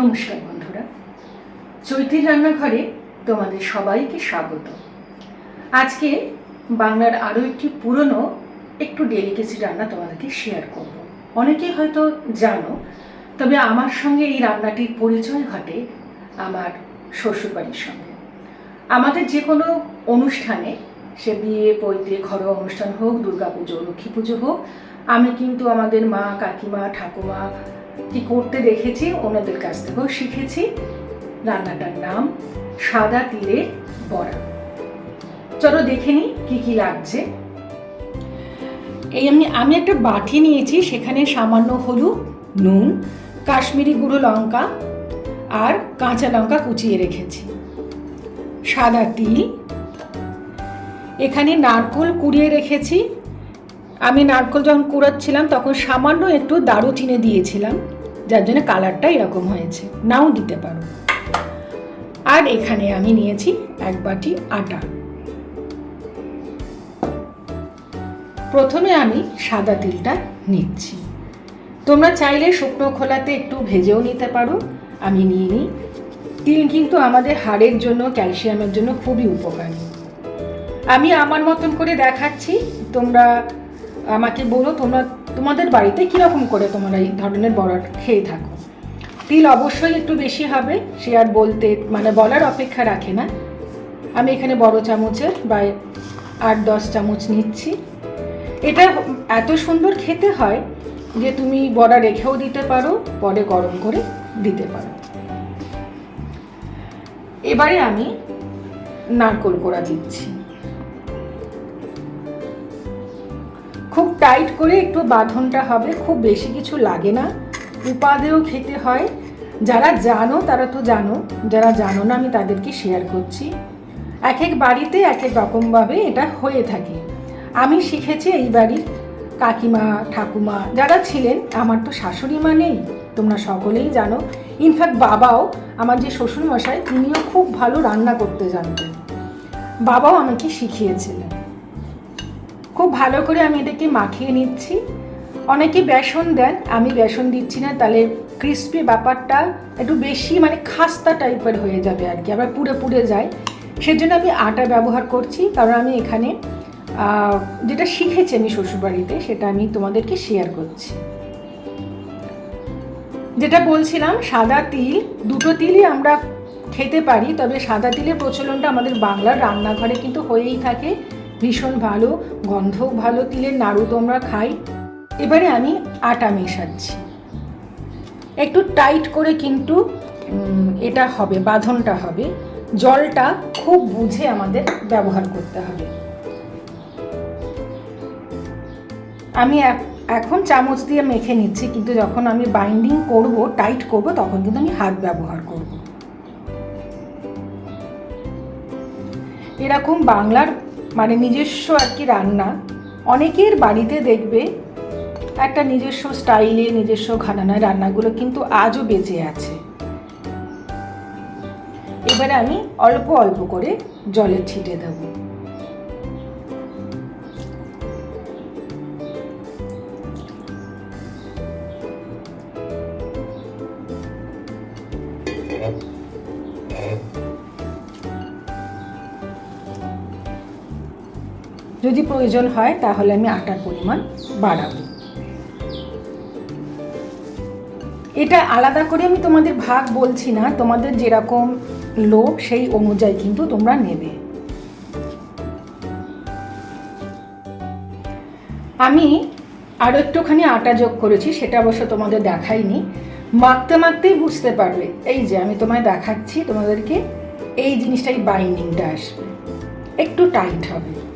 নমস্কার বন্ধুরা। চৈতির রান্নাঘরে তোমাদের সবাইকে স্বাগত। আজকে বাংলার আরও একটি পুরনো, একটু ডেলিকেসি রান্না তোমাদেরকে শেয়ার করব। অনেকেই হয়তো জানো, তবে আমার সঙ্গে এই রান্নাটির পরিচয় ঘটে আমার শ্বশুরবাড়ির সঙ্গে। আমাদের যে কোনো অনুষ্ঠানে, সে বিয়ে, পৈতে, ঘরোয়া অনুষ্ঠান হোক, দুর্গাপুজো, লক্ষ্মী পুজো হোক, আমি কিন্তু আমাদের মা, কাকিমা, ঠাকুমা কি করতে দেখেছি? ওনাদের কাছ থেকেও শিখেছি। রান্নাটার নাম সাদা তিলের বড়া। চলো দেখে নিই কি কি লাগছে। এই আমি আমি একটা বাটি নিয়েছি, সেখানে সামান্য হলুদ, নুন, কাশ্মীরি গুঁড়ো লঙ্কা আর কাঁচা লঙ্কা কুচিয়ে রেখেছি। সাদা তিল। এখানে নারকোল কুড়িয়ে রেখেছি। আমি নারকোল যখন কুড়াচ্ছিলাম, তখন সামান্য একটু দারুচিনি দিয়েছিলাম, যার জন্য কালারটা এরকম হয়েছে। নাও দিতে পারো। আর এখানে আমি নিয়েছি এক বাটি আটা। প্রথমে আমি সাদা তিলটা নিচ্ছি। তোমরা চাইলে শুকনো খোলাতে একটু ভেজেও নিতে পারো। আমি নিয়ে নিই। তিল কিন্তু আমাদের হাড়ের জন্য, ক্যালসিয়ামের জন্য খুবই উপকারী। আমি আমার মতন করে দেখাচ্ছি। তোমরা আমাকে বলো তোমরা, তোমাদের বাড়িতে কীরকম করে তোমরা এই ধরনের বড়া খেয়ে থাকো? তিল অবশ্যই একটু বেশি হবে, সে আর বলতে মানে বলার অপেক্ষা রাখে না। আমি এখানে বড় চামচের বা আট দশ চামচ নিচ্ছি। এটা এত সুন্দর খেতে হয় যে তুমি বড়া রেখেও দিতে পারো, পরে গরম করে দিতে পারো। এবারে আমি নারকোল কোড়া দিচ্ছি। খুব টাইট করে একটু বাঁধনটা হবে, খুব বেশি কিছু লাগে না। উপাদেও খেতে হয়। যারা জানো, তারা তো জানো। যারা জানো না, আমি তাদেরকে শেয়ার করছি। এক এক বাড়িতে এক এক রকমভাবে এটা হয়ে থাকে। আমি শিখেছি এই বাড়ির কাকিমা, ঠাকুমা, যারা ছিলেন, আমার তো শাশুড়ি মা নেই, তোমরা সকলেই জানো। ইনফ্যাক্ট বাবাও, আমার যে শ্বশুরমশাই, তিনিও খুব ভালো রান্না করতে জানতেন। বাবাও আমাকে শিখিয়েছিলেন। খুব ভালো করে আমি এটাকে মাখিয়ে নিচ্ছি। অনেকে বেসন দেন, আমি বেসন দিচ্ছি না, তাহলে ক্রিস্পি ব্যাপারটা একটু বেশি মানে খাস্তা টাইপের হয়ে যাবে আর কি, আবার পুড়ে পুড়ে যায়। সেজন্য আমি আটা ব্যবহার করছি, কারণ আমি এখানে যেটা শিখেছি আমি শ্বশুরবাড়িতে, সেটা আমি তোমাদেরকে শেয়ার করছি। যেটা বলছিলাম, সাদা তিল, দুটো তিলই আমরা খেতে পারি, তবে সাদা তিলের প্রচলনটা আমাদের বাংলার রান্নাঘরে কিন্তু হয়েই থাকে। ভীষণ ভালো, গন্ধও ভালো, তিলের নাড়ু তো আমরা খাই। এবারে আমি আটা মেশাচ্ছি। একটু টাইট করে কিন্তু এটা হবে, বাঁধনটা হবে। জলটা খুব বুঝে আমাদের ব্যবহার করতে হবে। আমি এখন চামচ দিয়ে মেখে নিচ্ছি, কিন্তু যখন আমি বাইন্ডিং করব, টাইট করব, তখন কিন্তু আমি হাত ব্যবহার করব। এরকম বাংলার মানে নিজস্ব আর কি রান্না, অনেকের বাড়িতে দেখবে একটা নিজস্ব স্টাইলে, নিজস্ব ঘানানায় রান্নাগুলো কিন্তু আজও বেঁচে আছে। এবারে আমি অল্প অল্প করে জলে ছিটে দেব। যদি প্রয়োজন হয়, তাহলে আমি আটার পরিমাণ বাড়াবো। এটা আলাদা করে আমি তোমাদের ভাগ বলছি না, তোমাদের যেরকম লোক সেই অনুযায়ী কিন্তু তোমরা নেবে। আমি আরও একটুখানি আটা যোগ করেছি, সেটা অবশ্য তোমাদের দেখাইনি। মাখতে মাখতেই বুঝতে পারবে, এই যে আমি তোমায় দেখাচ্ছি, তোমাদেরকে এই জিনিসটাই বাইন্ডিংটা আসবে। একটু টাইট হবে।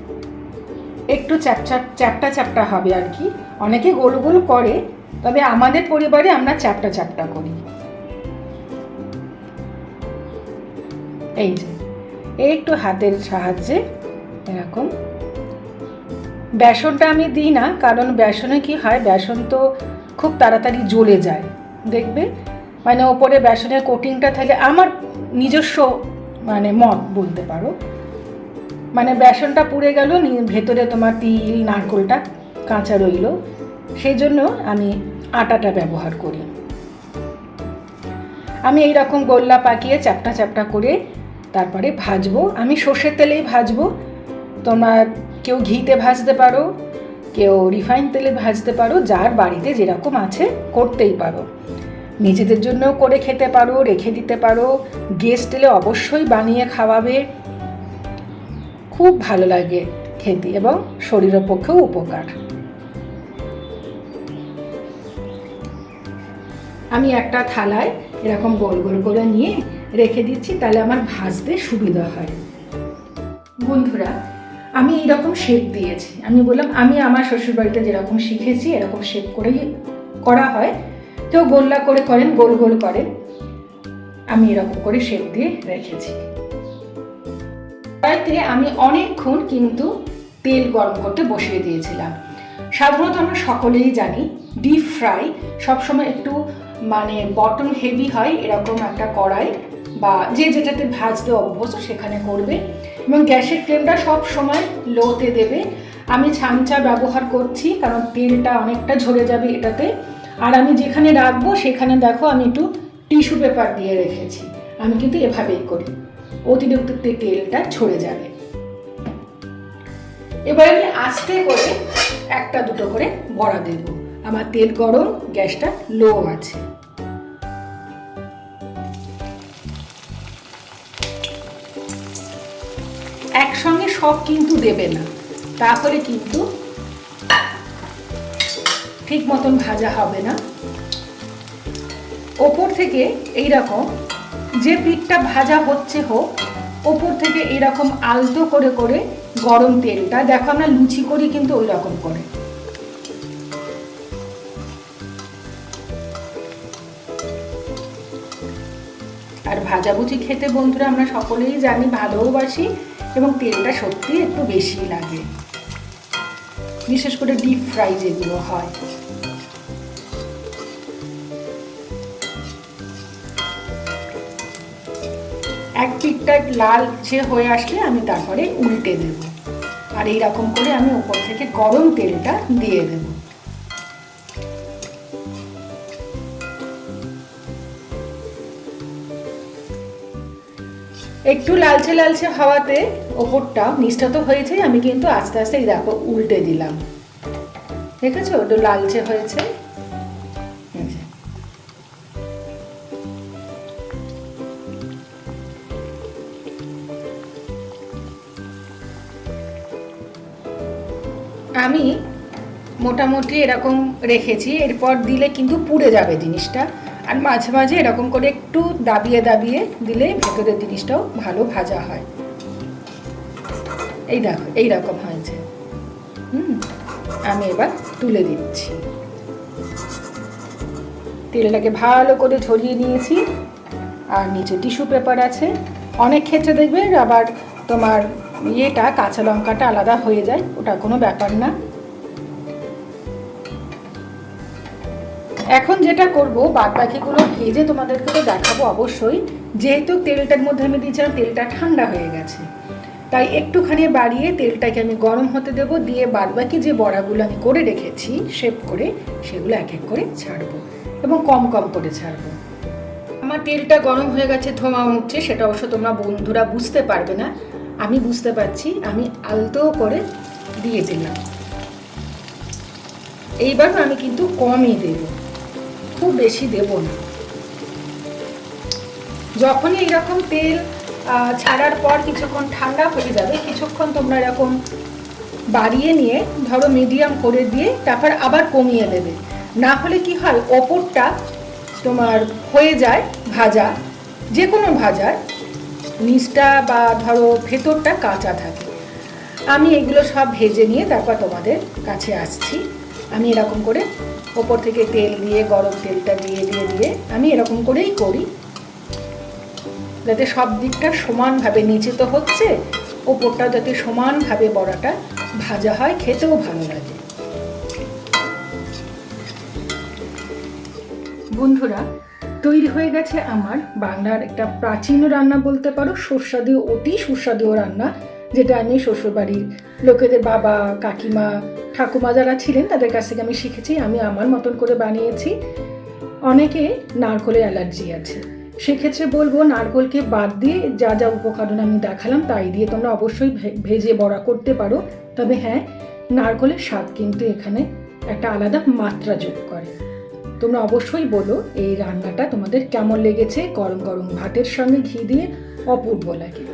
একটু চ্যাপচা চ্যাপটা চ্যাপটা হবে আর কি। অনেকে গোল গোল করে, তবে আমাদের পরিবারে আমরা চ্যাপটা চ্যাপটা করি। এই যে, একটু হাতের সাহায্যে, এরকম। বেসনটা আমি দিই না, কারণ বেসনে কি হয়, বেসন তো খুব তাড়াতাড়ি জ্বলে যায়, দেখবে? মানে ওপরে বেসনের কোটিংটা থাকলে, আমার নিজস্ব মানে মত বলতে পারো। মানে বেসনটা পুড়ে গেল ভেতরে তোমার তিল, নারকোলটা কাঁচা রইল। সেই জন্য আমি আটাটা ব্যবহার করি। আমি এই রকম গোল্লা পাকিয়ে চ্যাপটা চ্যাপটা করে তারপরে ভাজবো। আমি সর্ষের তেলেই ভাজবো। তোমরা কেউ ঘিতে ভাজতে পারো, কেউ রিফাইন তেলে ভাজতে পারো, যার বাড়িতে যেরকম আছে করতেই পারো। নিজেদের জন্যও করে খেতে পারো, রেখে দিতে পারো। গেস্ট এলে অবশ্যই বানিয়ে খাওয়াবে। খুব ভালো লাগে খেতে এবং শরীরের পক্ষেও উপকার। আমি একটা থালায় এরকম গোল গোল করে নিয়ে রেখে দিচ্ছি, তাহলে আমার ভাজতে সুবিধা হয়। বন্ধুরা, আমি এইরকম শেপ দিয়েছি। আমি বললাম, আমি আমার শ্বশুরবাড়িতে যেরকম শিখেছি, এরকম শেপ করেই করা হয়। কেউ গোল্লা করে করেন, গোল গোল করেন। আমি এরকম করে শেপ দিয়ে রেখেছি। কড়াইতে আমি অনেকক্ষণ কিন্তু তেল গরম করতে বসিয়ে দিয়েছিলাম। সাধারণত আমরা সকলেই জানি ডিপ ফ্রাই সবসময় একটু মানে বটম হেভি হয়, এরকম একটা কড়াই বা যে যেটাতে ভাজতে অভ্যস্ত সেখানে করবে এবং গ্যাসের ফ্লেমটা সব সময় লোতে দেবে। আমি ছামচা ব্যবহার করছি কারণ তেলটা অনেকটা ঝরে যাবে এটাতে। আর আমি যেখানে রাখব সেখানে দেখো আমি একটু টিস্যু পেপার দিয়ে রেখেছি। আমি কিন্তু এভাবেই করি। অতিরিক্ত তেলটা ছড়ে যাবে। এবার আমি আস্তে করে একটা দুটো করে বড়া দেব। আমার তেল গরম, গ্যাসটা লো আছে। একসঙ্গে সব কিন্তু দেবে না। তাহলে কিন্তু ঠিক মতন ভাজা হবে না। ওপর থেকে এই রকম যে পিঠটা ভাজা হচ্ছে হোক, ওপর থেকে এরকম আলতো করে করে গরম তেলটা, দেখো আমরা লুচি করি কিন্তু ওই রকম করে। আর ভাজাভুজি খেতে বন্ধুরা আমরা সকলেই জানি ভালোবাসি এবং তেলটা সত্যি একটু বেশি লাগে। বিশেষ করে ডিপ ফ্রাই যেগুলো হয়। এক পিঠটা লালচে হয়ে আসলে আমি তারপরে উল্টে দেব। আর এই রকম করে আমি উপর থেকে গরম তেলটা দিয়ে দেব। একটু লালচে লালচে হওয়াতে ওপরটা নিচটা তো হয়েছে, আমি কিন্তু আস্তে আস্তে এই দেখো উল্টে দিলাম। দেখেছ? একটু লালচে হয়েছে। আমি মোটামুটি এরকম রেখেছি, এরপর দিলে কিন্তু পুড়ে যাবে জিনিসটা। আর মাঝে মাঝে এরকম করে একটু দাবিয়ে দাবিয়ে দিলে ভেতরের জিনিসটাও ভালো ভাজা হয়। এই দেখো, এই রকম হয়েছে। হুম, আমি এবার তুলে দিচ্ছি। তেলটাকে ভালো করে ঝরিয়ে নিয়েছি। আর নিচে টিস্যু পেপার আছে। অনেক ক্ষেত্রে দেখবে আবার তোমার ইয়েটা, কাঁচা লঙ্কাটা আলাদা হয়ে যায়, ওটা কোনো ব্যাপার না। এখন যেটা করব বাদ বাকিগুলো ভেজে তোমাদেরকে তো দেখাবো অবশ্যই, যেহেতু তেলটার মধ্যে আমি দিয়েছিলাম, তেলটা ঠান্ডা হয়ে গেছে। তাই একটুখানি বাড়িয়ে তেলটাকে আমি গরম হতে দেব, দিয়ে বাদ বাকি যে বড়াগুলো আমি করে রেখেছি শেপ করে, সেগুলো এক এক করে ছাড়বো এবং কম কম করে ছাড়বো। আমার তেলটা গরম হয়ে গেছে, ধোঁয়া উঠছে, সেটা অবশ্য তোমরা বন্ধুরা বুঝতে পারবে না। আমি বুঝতে পারছি, আমি আলতো করে দিয়ে দিলাম। এইবার আমি কিন্তু কমই দেব, খুব বেশি দেব না। যখনই এইরকম তেল ছাড়ার পর কিছুক্ষণ ঠান্ডা হয়ে যাবে, কিছুক্ষণ তোমরা এরকম বাড়িয়ে নিয়ে, ধরো মিডিয়াম করে দিয়ে, তারপর আবার কমিয়ে দেবে। না হলে কি হয়, ওপরটা তোমার হয়ে যায়, ভাজা যে কোনো ভাজার নিচটা বা ধরো ভেতরটা কাঁচা থাকে। আমি এগুলো সব ভেজে নিয়ে তারপর তোমাদের কাছে আসছি। আমি এরকম করে ওপর থেকে তেল দিয়ে, গরম তেলটা দিয়ে দিয়ে দিয়ে আমি এরকম করেই করি। যাতে সব দিকটা সমানভাবে নিচে তো হচ্ছে, ওপরটা যাতে সমানভাবে বড়াটা ভাজা হয়, খেতেও ভালো লাগে। বন্ধুরা তৈরি হয়ে গেছে আমার বাংলার একটা প্রাচীন রান্না বলতে পারো, সুস্বাদু, অতি সুস্বাদু রান্না, যেটা আমি শ্বশুরবাড়ির লোকেদের বাবা, কাকিমা, ঠাকুমা যারা ছিলেন, তাদের কাছ থেকে আমি শিখেছি, আমি আমার মতন করে বানিয়েছি। অনেকে নারকলের অ্যালার্জি আছে। সেক্ষেত্রে বলব, নারকোলকে বাদ দিয়ে যা যা উপকরণ আমি দেখালাম, তাই দিয়ে তোমরা অবশ্যই ভেজে বড়া করতে পারো। তবে হ্যাঁ নারকোলের স্বাদ কিন্তু এখানে একটা আলাদা মাত্রা যোগ করে। তোমরা অবশ্যই বলো এই রান্নাটা তোমাদের কেমন লেগেছে? গরম গরম ভাতের সঙ্গে ঘি দিয়ে অপূর্ব লাগে।